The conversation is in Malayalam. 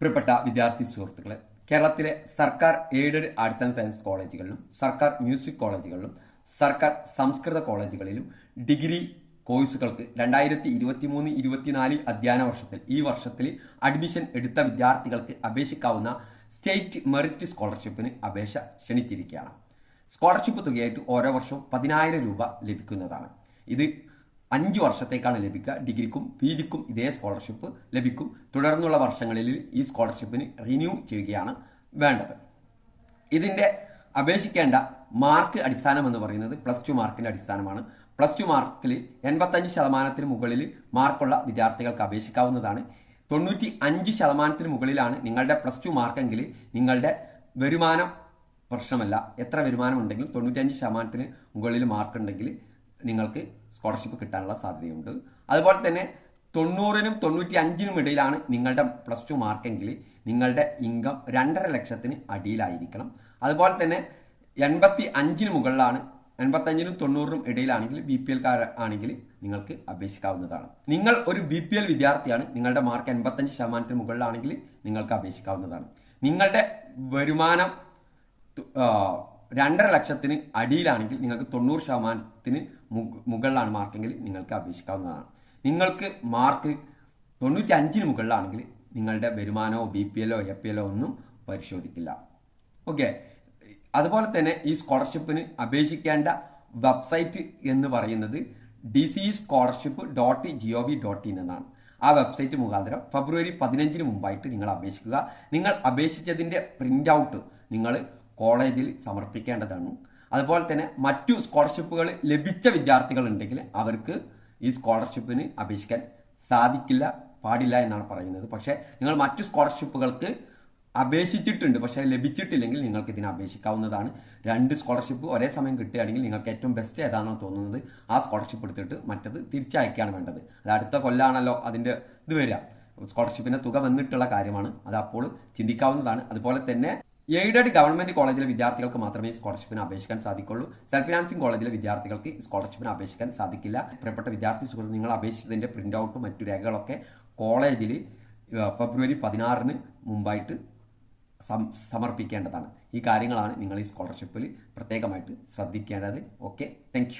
പ്രിയപ്പെട്ട വിദ്യാർത്ഥി സുഹൃത്തുക്കളെ കേരളത്തിലെ സർക്കാർ എയ്ഡഡ് ആർട്സ് ആൻഡ് സയൻസ് കോളേജുകളിലും സർക്കാർ മ്യൂസിക് കോളേജുകളിലും സർക്കാർ സംസ്കൃത കോളേജുകളിലും ഡിഗ്രി കോഴ്സുകൾക്ക് രണ്ടായിരത്തി ഇരുപത്തി മൂന്ന് ഇരുപത്തിനാല് അധ്യയന വർഷത്തിൽ ഈ വർഷത്തിൽ അഡ്മിഷൻ എടുത്ത വിദ്യാർത്ഥികൾക്ക് അപേക്ഷിക്കാവുന്ന സ്റ്റേറ്റ് മെറിറ്റ് സ്കോളർഷിപ്പിന് അപേക്ഷ ക്ഷണിച്ചിരിക്കുകയാണ്. സ്കോളർഷിപ്പ് തുകയായിട്ട് ഓരോ വർഷവും പതിനായിരം രൂപ ലഭിക്കുന്നതാണ്. ഇത് അഞ്ച് വർഷത്തേക്കാണ് ലഭിക്കുക. ഡിഗ്രിക്കും പി ജിക്കും ഇതേ സ്കോളർഷിപ്പ് ലഭിക്കും. തുടർന്നുള്ള വർഷങ്ങളിൽ ഈ സ്കോളർഷിപ്പിന് റിന്യൂ ചെയ്യുകയാണ് വേണ്ടത്. ഇതിന്റെ അപേക്ഷിക്കേണ്ട മാർക്ക് അടിസ്ഥാനം എന്ന് പറയുന്നത് പ്ലസ് ടു മാർക്കിന്റെ അടിസ്ഥാനമാണ്. പ്ലസ് ടു മാർക്കിൽ എൺപത്തഞ്ച് ശതമാനത്തിന് മുകളിൽ മാർക്കുള്ള വിദ്യാർത്ഥികൾക്ക് അപേക്ഷിക്കാവുന്നതാണ്. തൊണ്ണൂറ്റി അഞ്ച് ശതമാനത്തിന് മുകളിലാണ് നിങ്ങളുടെ പ്ലസ് ടു മാർക്കെങ്കിൽ നിങ്ങളുടെ വരുമാനം പ്രശ്നമല്ല. എത്ര വരുമാനം ഉണ്ടെങ്കിലും തൊണ്ണൂറ്റഞ്ച് ശതമാനത്തിന് മുകളിൽ മാർക്ക് ഉണ്ടെങ്കിൽ നിങ്ങൾക്ക് സ്കോളർഷിപ്പ് കിട്ടാനുള്ള സാധ്യതയുണ്ട്. അതുപോലെ തന്നെ തൊണ്ണൂറിനും തൊണ്ണൂറ്റി അഞ്ചിനും ഇടയിലാണ് നിങ്ങളുടെ പ്ലസ് ടു മാർക്കെങ്കിൽ നിങ്ങളുടെ ഇൻകം രണ്ടര ലക്ഷത്തിന് അടിയിലായിരിക്കണം. അതുപോലെ തന്നെ എൺപത്തി അഞ്ചിന് മുകളിലാണ് എൺപത്തഞ്ചിനും തൊണ്ണൂറിനും ഇടയിലാണെങ്കിൽ ബി പി എൽക്കാർ ആണെങ്കിൽ നിങ്ങൾക്ക് അപേക്ഷിക്കാവുന്നതാണ്. നിങ്ങൾ ഒരു ബി പി എൽ വിദ്യാർത്ഥിയാണ് നിങ്ങളുടെ മാർക്ക് എൺപത്തഞ്ച് ശതമാനത്തിന് മുകളിലാണെങ്കിൽ നിങ്ങൾക്ക് അപേക്ഷിക്കാവുന്നതാണ്. നിങ്ങളുടെ വരുമാനം രണ്ടര ലക്ഷത്തിന് അടിയിലാണെങ്കിൽ നിങ്ങൾക്ക് തൊണ്ണൂറ് ശതമാനത്തിന് മുക- മുകളിലാണ് മാർക്കെങ്കിൽ നിങ്ങൾക്ക് അപേക്ഷിക്കാവുന്നതാണ്. നിങ്ങൾക്ക് മാർക്ക് തൊണ്ണൂറ്റി അഞ്ചിന് മുകളിലാണെങ്കിൽ നിങ്ങളുടെ വരുമാനമോ ബി പി എല്ലോ എ പി എല്ലോ ഒന്നും പരിശോധിക്കില്ല. ഓക്കെ? അതുപോലെ തന്നെ ഈ സ്കോളർഷിപ്പിന് അപേക്ഷിക്കേണ്ട വെബ്സൈറ്റ് എന്ന് പറയുന്നത് D C scholarship dot G O V dot in എന്നാണ്. ആ വെബ്സൈറ്റ് മുഖാന്തരം ഫെബ്രുവരി പതിനഞ്ചിന് മുമ്പായിട്ട് നിങ്ങൾ അപേക്ഷിക്കുക. നിങ്ങൾ അപേക്ഷിച്ചതിന്റെ പ്രിന്റ് ഔട്ട് നിങ്ങൾ കോളേജിൽ സമർപ്പിക്കേണ്ടതാണ്. അതുപോലെ തന്നെ മറ്റു സ്കോളർഷിപ്പുകൾ ലഭിച്ച വിദ്യാർത്ഥികൾ ഉണ്ടെങ്കിൽ അവർക്ക് ഈ സ്കോളർഷിപ്പിന് അപേക്ഷിക്കാൻ സാധിക്കില്ല പാടില്ല എന്നാണ് പറയുന്നത്. പക്ഷേ നിങ്ങൾ മറ്റു സ്കോളർഷിപ്പുകൾക്ക് അപേക്ഷിച്ചിട്ടുണ്ട്. പക്ഷേ ലഭിച്ചിട്ടില്ലെങ്കിൽ നിങ്ങൾക്ക് ഇതിന് അപേക്ഷിക്കാവുന്നതാണ്. രണ്ട് സ്കോളർഷിപ്പ് ഒരേ സമയം കിട്ടുകയാണെങ്കിൽ നിങ്ങൾക്ക് ഏറ്റവും ബെസ്റ്റ് ഏതാണോ തോന്നുന്നത് ആ സ്കോളർഷിപ്പ് എടുത്തിട്ട് മറ്റത് തിരിച്ചയക്കുകയാണ് വേണ്ടത്. അത് അടുത്ത കൊല്ലാണല്ലോ അതിന്റെ ഇത് വരിക. സ്കോളർഷിപ്പിന്റെ തുക വന്നിട്ടുള്ള കാര്യമാണ്. അത് അപ്പോൾ ചിന്തിക്കാവുന്നതാണ്. അതുപോലെ തന്നെ എയ്ഡഡ് ഗവൺമെന്റ് കോളേജിലെ വിദ്യാർത്ഥികൾക്ക് മാത്രമേ സ്കോളർഷിപ്പിന് അപേക്ഷിക്കാൻ സാധിക്കുള്ളൂ. സെൽഫ് ഫിനാൻസിംഗ് കോളേജിലെ വിദ്യാർത്ഥികൾക്ക് സ്കോളർഷിപ്പിന് അപേക്ഷിക്കാൻ സാധിക്കില്ല. പ്രിയപ്പെട്ട വിദ്യാർത്ഥി സുഹൃത്ത് നിങ്ങൾ അപേക്ഷിച്ചതിന്റെ പ്രിന്റ് ഔട്ടും മറ്റു രേഖകളൊക്കെ കോളേജിൽ ഫെബ്രുവരി പതിനാറിന് മുമ്പായിട്ട് സമർപ്പിക്കേണ്ടതാണ്. ഈ കാര്യങ്ങളാണ് നിങ്ങൾ ഈ സ്കോളർഷിപ്പിൽ പ്രത്യേകമായിട്ട് ശ്രദ്ധിക്കേണ്ടത്. ഓക്കെ? താങ്ക്